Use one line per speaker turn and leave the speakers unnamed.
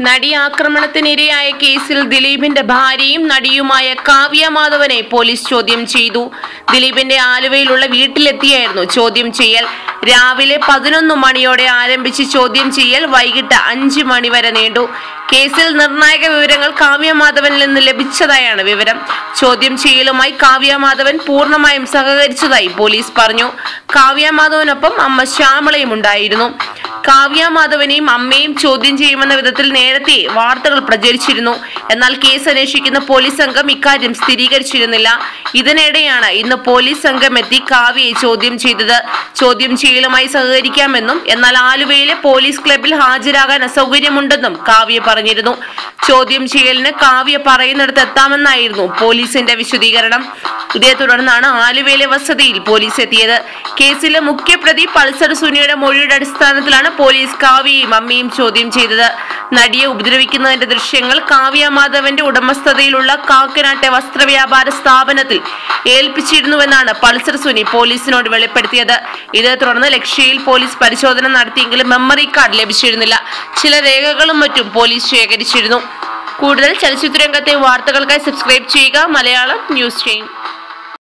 നടി ആക്രമണത്തിനിരയായ കേസിൽ ദിലീപിന്റെ ഭാര്യയും നടിയുമായ കാവ്യ മാധവനെ പോലീസ് ചോദ്യം ചെയ്തു. ദിലീപിന്റെ ആലുവയിലുള്ള വീട്ടിലെത്തിയായിരുന്നു ചോദ്യം ചെയ്യൽ. രാവിലെ പതിനൊന്ന് മണിയോടെ ആരംഭിച്ച് ചോദ്യം ചെയ്യൽ വൈകിട്ട് അഞ്ച് മണി വരെ നീണ്ടു. കേസിൽ നിർണായക വിവരങ്ങൾ കാവ്യ മാധവനിൽ നിന്ന് ലഭിച്ചതായാണ് വിവരം. ചോദ്യം ചെയ്യലുമായി കാവ്യ മാധവൻ പൂർണമായും സഹകരിച്ചതായി പോലീസ് പറഞ്ഞു. കാവ്യ മാധവനൊപ്പം അമ്മ ശ്യാമളയും ഉണ്ടായിരുന്നു. കാവ്യ മാധവനെയും അമ്മയും ചോദ്യം ചെയ്യുമെന്ന വിധത്തിൽ നേരത്തെ വാർത്തകൾ പ്രചരിച്ചിരുന്നു. എന്നാൽ കേസ് അന്വേഷിക്കുന്ന പോലീസ് സംഘം ഇക്കാര്യം സ്ഥിരീകരിച്ചിരുന്നില്ല. ഇതിനിടെയാണ് ഇന്ന് പോലീസ് സംഘം എത്തി കാവ്യയെ ചോദ്യം ചെയ്തത്. ചോദ്യം ചെയ്യലുമായി സഹകരിക്കാമെന്നും എന്നാൽ ആലുവയിലെ പോലീസ് ക്ലബിൽ ഹാജരാകാൻ അസൗകര്യമുണ്ടെന്നും കാവ്യ പറഞ്ഞിരുന്നു. ചോദ്യം ചെയ്യലിന് കാവ്യ പറയുന്നിടത്ത് എത്താമെന്നായിരുന്നു പോലീസിന്റെ വിശദീകരണം. ഇതേ തുടർന്നാണ് ആലുവയിലെ വസതിയിൽ പോലീസ് എത്തിയത്. കേസിലെ മുഖ്യപ്രതി പൾസർ സുനിയുടെ മൊഴിയുടെ അടിസ്ഥാനത്തിലാണ് പോലീസ് കാവ്യയും അമ്മയും ചോദ്യം ചെയ്തത്. നടിയെ ഉപദ്രവിക്കുന്നതിന്റെ ദൃശ്യങ്ങൾ കാവ്യ മാധവന്റെ ഉടമസ്ഥതയിലുള്ള കാക്കനാട്ടെ വസ്ത്രവ്യാപാര സ്ഥാപനത്തിൽ ഏൽപ്പിച്ചിരുന്നുവെന്നാണ് പൾസർ സുനി പോലീസിനോട് വെളിപ്പെടുത്തിയത്. ഇതേ തുടർന്ന് ലക്ഷ്യയിൽ പോലീസ് പരിശോധന നടത്തിയെങ്കിലും മെമ്മറി കാർഡ് ലഭിച്ചിരുന്നില്ല. ചില രേഖകളും മറ്റും പോലീസ് ശേഖരിച്ചിരുന്നു. കൂടുതൽ ചലച്ചിത്ര രംഗത്തെ വാർത്തകൾക്കായി സബ്സ്ക്രൈബ് ചെയ്യുക. മലയാളം ന്യൂസ് ചെയ്യും